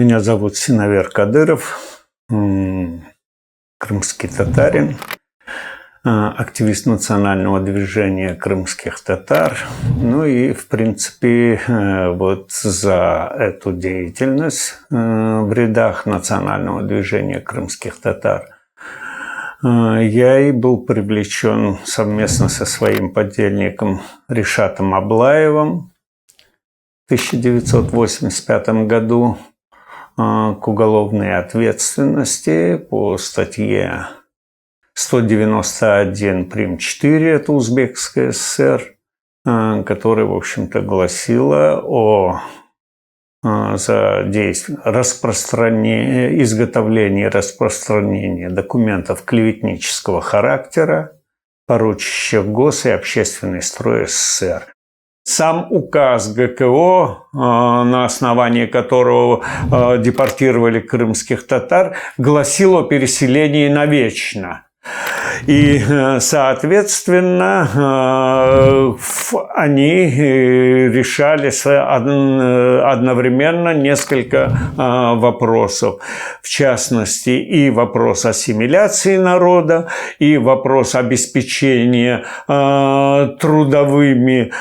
Меня зовут Синовер Кадыров, крымский татарин, а, активист национального движения крымских татар. Ну и, в принципе, э, вот за эту деятельность э, в рядах национального движения крымских татар э, я и был привлечен совместно со своим подельником Ришатом Аблаевым в 1985 году к уголовной ответственности по статье 191 прим. 4, это Узбекская ССР, а, которая, в общем-то, гласила о а, за действие, распространение, изготовление и распространение документов клеветнического характера, порочащих гос- и общественный строй СССР. Сам указ ГКО, э, на основании которого э, депортировали крымских татар, гласил о переселении навечно. И, э, соответственно, э, они э, решали одновременно несколько вопросов. В частности, и вопрос ассимиляции народа, и вопрос обеспечения трудовыми,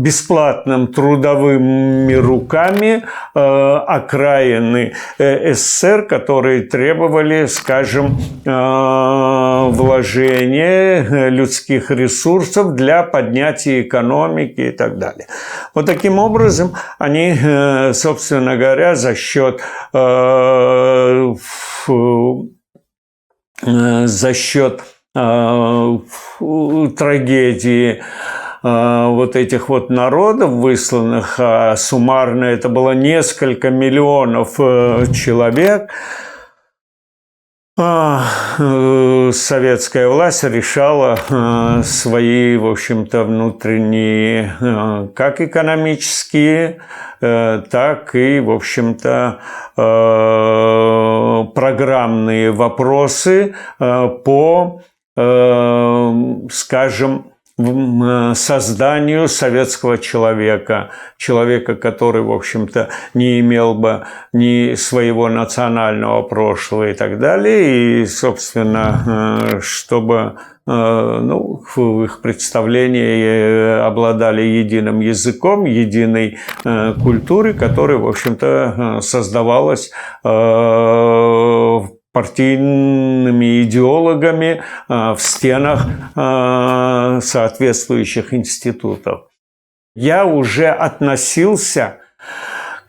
бесплатным трудовыми руками окраины СССР, которые требовали, скажем, вложения людских ресурсов для поднятия экономики и так далее. Вот таким образом они, э, собственно говоря, за счет э, э, за счет трагедии вот этих вот народов высланных, а суммарно это было несколько миллионов человек, а, советская власть решала э, свои, в общем-то, внутренние, э, как экономические, так и, в общем-то, программные вопросы по, скажем, Э, созданию советского человека, человека, который, в общем-то, не имел бы ни своего национального прошлого и так далее, и, собственно, э, чтобы э, ну, в их представлении обладали единым языком, единой культурой, которая, в общем-то, создавалась партийными идеологами а, в стенах а, соответствующих институтов. Я уже относился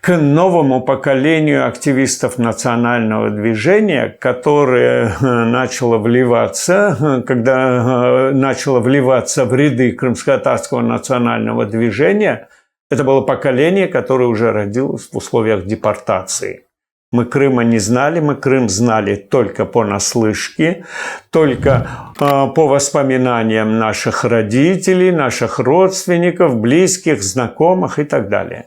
к новому поколению активистов национального движения, которое э, начало вливаться, когда э, начало вливаться в ряды крымско-татарского национального движения. Это было поколение, которое уже родилось в условиях депортации. Мы Крыма не знали, мы Крым знали только по наслышке, только э, по воспоминаниям наших родителей, наших родственников, близких, знакомых и так далее.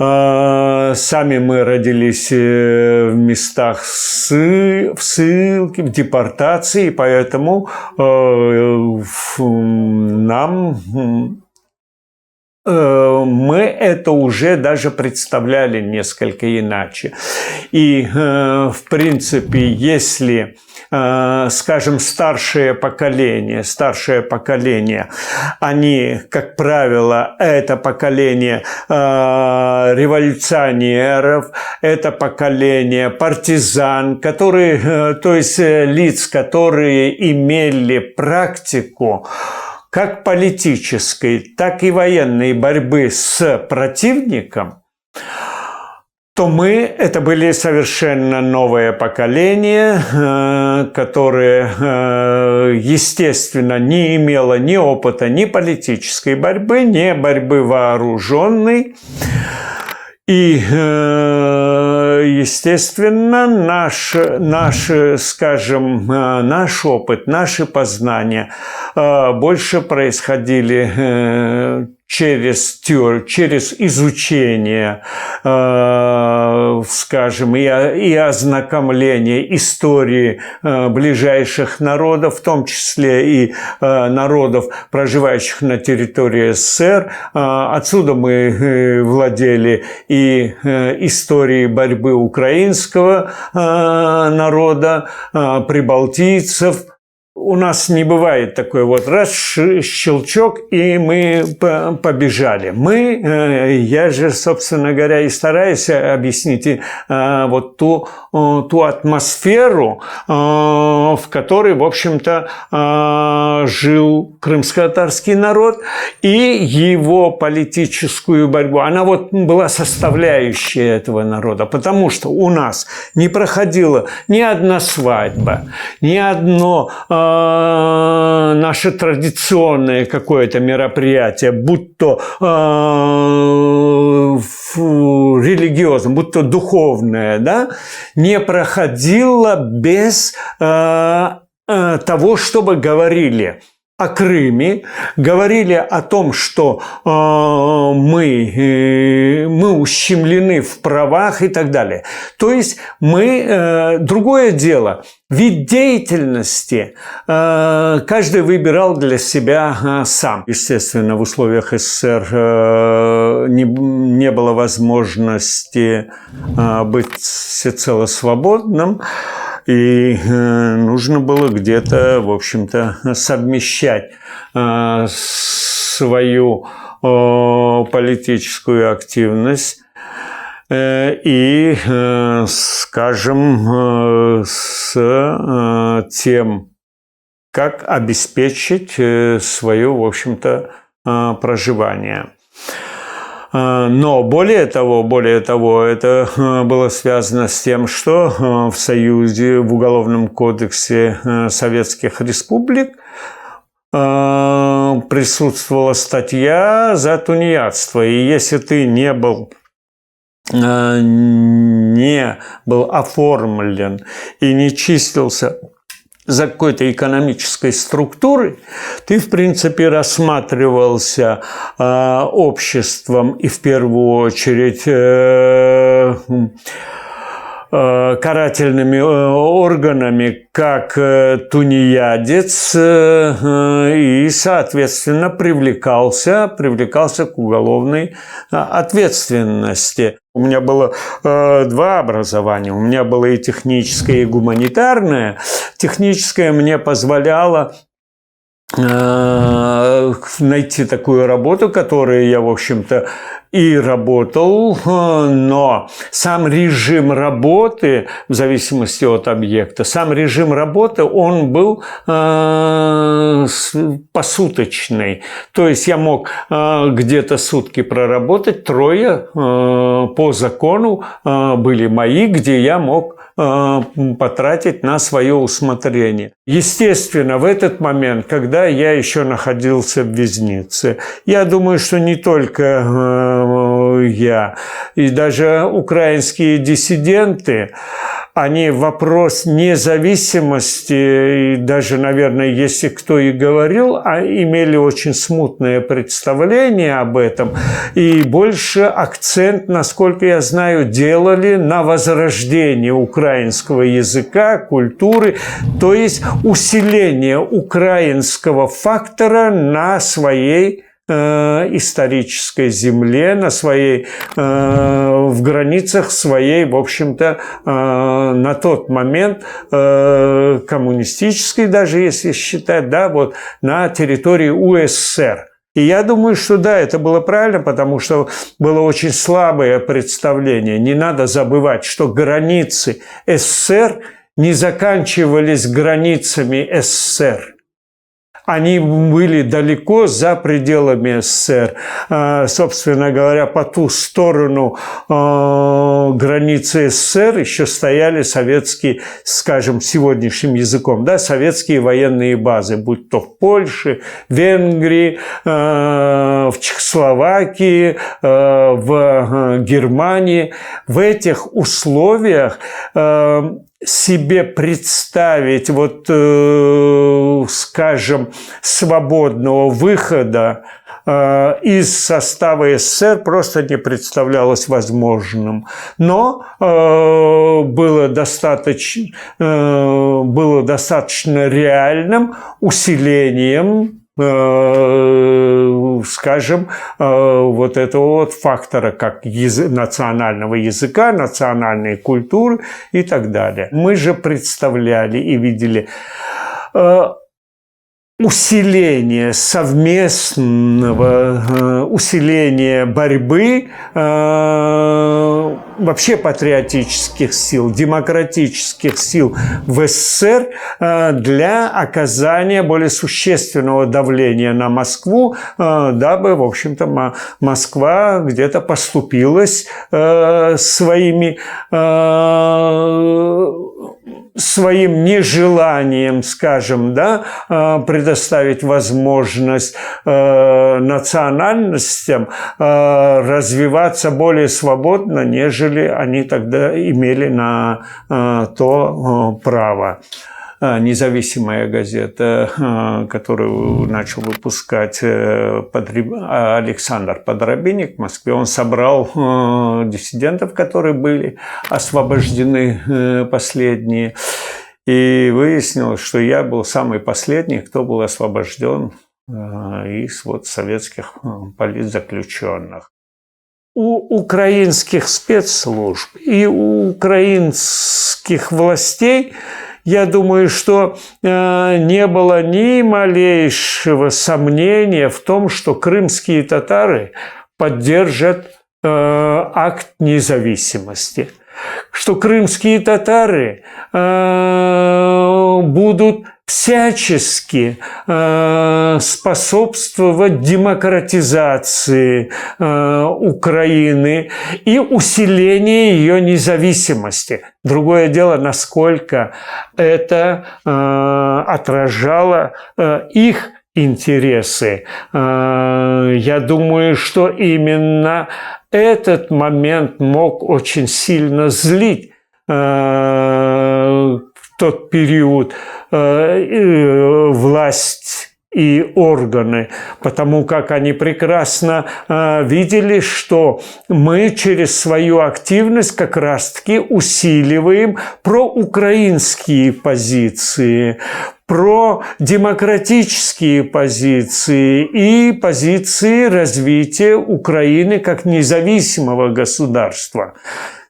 Э, сами мы родились э, в местах сы, в ссылке, в депортации, поэтому э, нам мы это уже даже представляли несколько иначе. И, э, в принципе, если э, скажем, старшее поколение, старшее поколение, они, как правило, это поколение революционеров, это поколение партизан, которые, то есть лиц, которые имели практику как политической, так и военной борьбы с противником, то мы это были совершенно новое поколение, э, которое, э, естественно, не имело ни опыта ни политической борьбы, ни борьбы вооруженной. И, э, естественно, наш, наш, скажем, э, наш опыт, наши познания э, больше происходили через, через изучение, э, скажем, и, и ознакомление истории э, ближайших народов, в том числе и э, народов, проживающих на территории СССР. Отсюда мы владели и историей борьбы украинского народа, прибалтийцев, у нас не бывает такой вот раз щелчок, и мы побежали. Мы, э, я же, собственно говоря, и стараюсь объяснить э, вот ту, э, ту атмосферу, в которой, в общем-то, жил крымско-татарский народ и его политическую борьбу. Она вот была составляющей этого народа, потому что у нас не проходила ни одна свадьба, ни одно Э, наше традиционное какое-то мероприятие, будь то э, религиозное, будь то духовное, да, не проходило без э, того, чтобы говорили о Крыме, говорили о том, что э, мы, э, мы ущемлены в правах и так далее. То есть мы, э, другое дело, вид деятельности э, каждый выбирал для себя э, сам. Естественно, в условиях СССР э, не, не было возможности э, быть всецело свободным. И э, нужно было где-то, в общем-то, совмещать э, свою политическую активность э, и, скажем, с тем, как обеспечить свое, в общем-то, проживание. А, но более того, более того, это а, было связано с тем, что а, в Союзе, в Уголовном кодексе Советских Республик присутствовала статья за тунеядство. И если ты не был не был оформлен и не числился за какой-то экономической структурой, ты, в принципе, рассматривался э, обществом и в первую очередь э, э, карательными э, органами как э, тунеядец э, и, соответственно, привлекался, привлекался к уголовной ответственности. У меня было э, два образования. У меня было и техническое, и гуманитарное. Техническое мне позволяло э, найти такую работу, которую я, в общем-то, и работал, э, но сам режим работы, в зависимости от объекта, сам режим работы, он был э, посуточный. То есть я мог э, где-то сутки проработать, трое по закону были мои, где я мог потратить на свое усмотрение. Естественно, в этот момент, когда я еще находился в Визнице, я думаю, что не только э, я, и даже украинские диссиденты, они вопрос независимости, и даже, наверное, если кто и говорил, а имели очень смутное представление об этом, и больше акцент, насколько я знаю, делали на возрождение украинского языка, культуры, то есть усиление украинского фактора на своей исторической земле, на своей, э, в границах своей, в общем-то, э, на тот момент коммунистической, даже если считать, да, вот на территории УССР. И я думаю, что да, это было правильно, потому что было очень слабое представление. Не надо забывать, что границы СССР не заканчивались границами СССР они были далеко за пределами СССР. А, собственно говоря, по ту сторону а, границы СССР еще стояли советские, скажем, сегодняшним языком, да, советские военные базы, будь то в Польше, Венгрии, а, в Чехословакии, в Германии. В этих условиях себе представить, вот, э, скажем, свободного выхода э, из состава СССР просто не представлялось возможным. Но э, было, достаточно, было достаточно реальным усилением скажем, э, вот этого вот фактора, как язы, национального языка, национальной культуры и так далее. Мы же представляли и видели э, усиление совместного, э, усиления борьбы э, вообще патриотических сил, демократических сил в СССР э, для оказания более существенного давления на Москву, дабы, в общем-то, Москва где-то поступилась своими своим нежеланием, скажем, да, э, предоставить возможность э, национальностям э, развиваться более свободно, нежели они тогда имели на то право. А, независимая газета, а, которую начал выпускать э, Александр Подробинник в Москве. Он собрал э, диссидентов, которые были освобождены э, последние. И выяснилось, что я был самый последний, кто был освобожден из вот советских политзаключенных у украинских спецслужб и у украинских властей я думаю, что э, не было ни малейшего сомнения в том, что крымские татары поддержат э, акт независимости, что крымские татары э, будут всячески э, способствовать демократизации э, Украины и усилению ее независимости. Другое дело, насколько это э, отражало их интересы. Я думаю, что именно этот момент мог очень сильно злить тот период э, власть и органы, потому как они прекрасно э, видели, что мы через свою активность как раз-таки усиливаем проукраинские позиции, про демократические позиции и позиции развития Украины как независимого государства.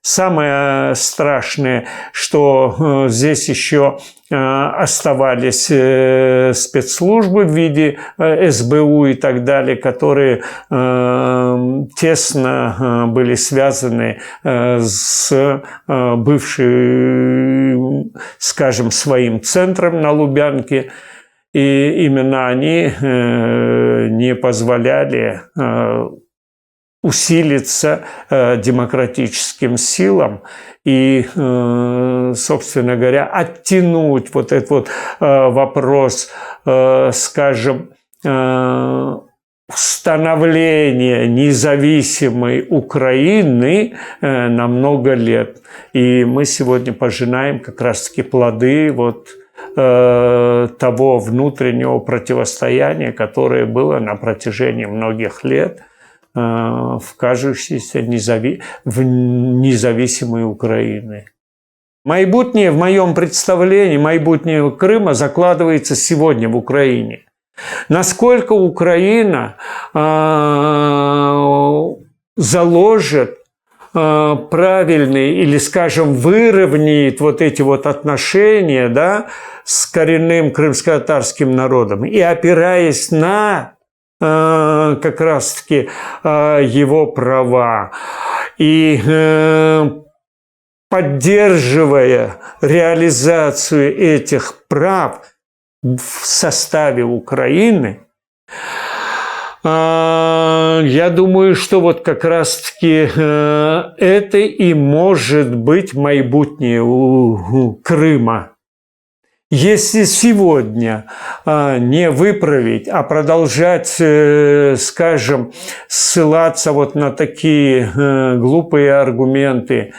Самое страшное, что э, здесь еще э, оставались э, спецслужбы в виде СБУ и так далее, которые тесно были связаны с бывшим, скажем, своим центром на Лубянке. И именно они не позволяли усилиться э, демократическим силам и, э, собственно говоря, оттянуть вот этот вот э, вопрос, скажем, становления независимой Украины на много лет. И мы сегодня пожинаем как раз-таки плоды вот того внутреннего противостояния, которое было на протяжении многих лет – в кажущейся незави... в независимой Украины. Майбутнее в моем представлении, майбутнее Крыма закладывается сегодня в Украине. Насколько Украина э, заложит э, правильный или, скажем, выровняет вот эти вот отношения да, с коренным крымско-татарским народом и опираясь на Э, как раз-таки э, его права. И э, поддерживая реализацию этих прав в составе Украины, я думаю, что вот как раз-таки это и может быть майбутнее у Крыма. Если сегодня а, не выправить, а продолжать, э, скажем, ссылаться вот на такие э, глупые аргументы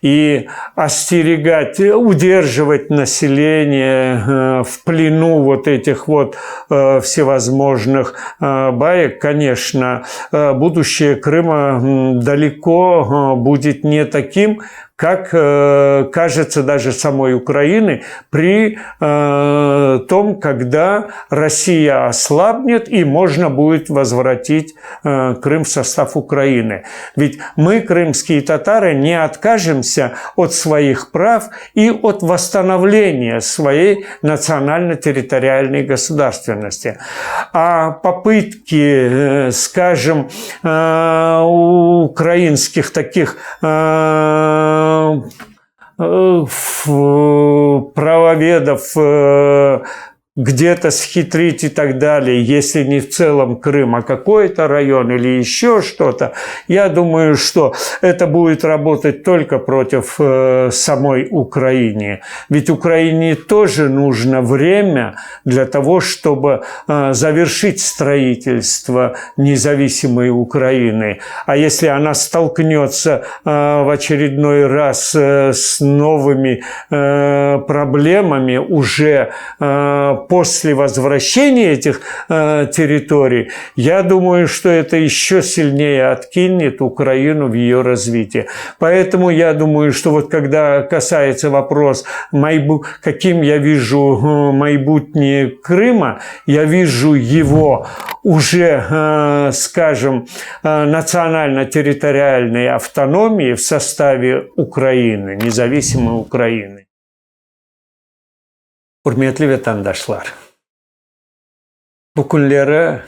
и остерегать, удерживать население э, в плену вот этих вот всевозможных баек, конечно, будущее Крыма далеко будет не таким, как э, кажется даже самой Украины при э, том, когда Россия ослабнет и можно будет возвратить э, Крым в состав Украины. Ведь мы, крымские татары, не откажемся от своих прав и от восстановления своей национально-территориальной государственности. А попытки, скажем, украинских таких правоведов э, где-то схитрить и так далее, если не в целом Крым, а какой-то район или еще что-то, я думаю, что это будет работать только против э, самой Украины. Ведь Украине тоже нужно время для того, чтобы э, завершить строительство независимой Украины. А если она столкнется э, в очередной раз э, с новыми э, проблемами уже э, после возвращения этих э, территорий, я думаю, что это еще сильнее откинет Украину в ее развитии. Поэтому я думаю, что вот когда касается вопрос, каким я вижу э, майбутнее Крыма, я вижу его уже, э, скажем, национально-территориальной автономии в составе Украины, независимой Украины. Vatandaşlar, bu kunlari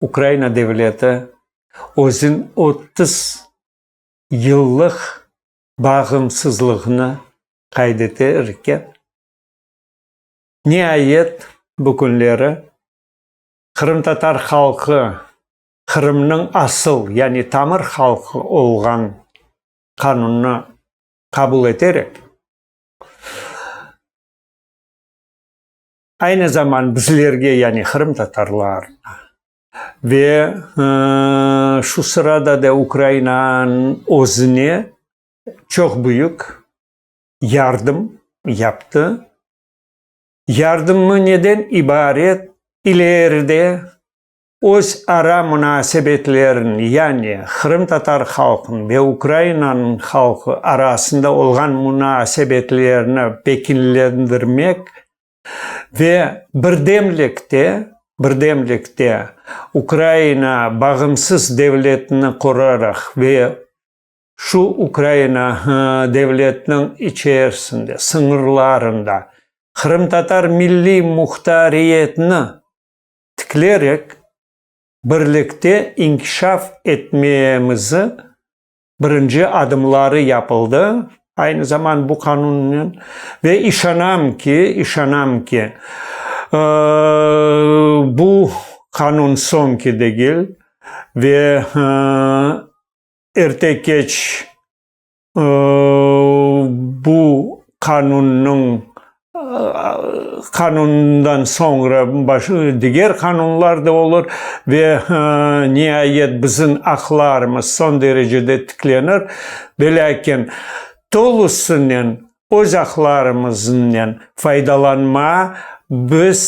Ukraina davlati o'zin 30 yillik bag'imsizligini qayd etar ekan. Nihoyat bu kunlari Qrim tatar xalqi Qrimning asl, ya'ni tamir xalqi olgan qonunni qabul ederek aynı zaman bizlerge yani Kırım Tatarlar ve e, şu sırada da Ukrayna'nın özüne çok büyük yardım yaptı. Yardımı neden ibaret? İleride öz ara münasebetlerin yani Kırım Tatar halkın ve Ukrayna'nın halkı arasında olan münasebetlerini pekinlendirmek birdemlikte birdemlikte Ukrayna bağımsız devletini kurarak ve şu Ukrayna devletinin içerisinde, sınırlarında Kırım Tatar milli muhtariyetini tiklerek birlikte inkişaf etmemizi birinci adımları yapıldı. Aynı zaman bu kanunun ve işanam ki işanam ki e, bu kanun son ki değil ve e, ertek geç e, bu kanunun kanundan sonra baş, diğer kanunlar da olur ve e, nihayet bizim aklarımız son derecede tıklanır. Lakin толысымен озақларымызменен пайдаланма біз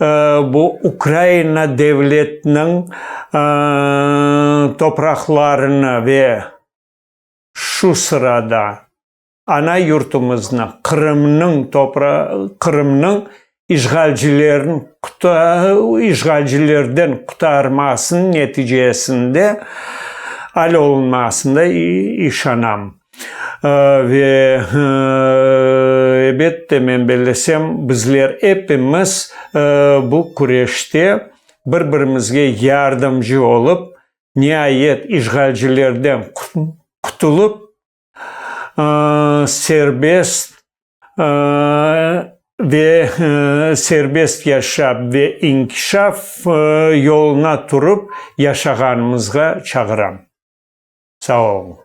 ә, бұл украина devletінің ә, топырақларына ве шу сырада ана юртымызна қырымның топра қырымның ижғалжилерін құта, ижғалжилерден құтармасын нәтижесінде әл олмасында ишанам ve elbette men bellesem bizler epimiz bu kureşte bir-birimizga yordamchi bo'lib nihoyat ishg'olchilardan qutulib serbest ve serbest yashab ve inkişaf yoluna turup yaşağanımızga çağıram. Sağ olun.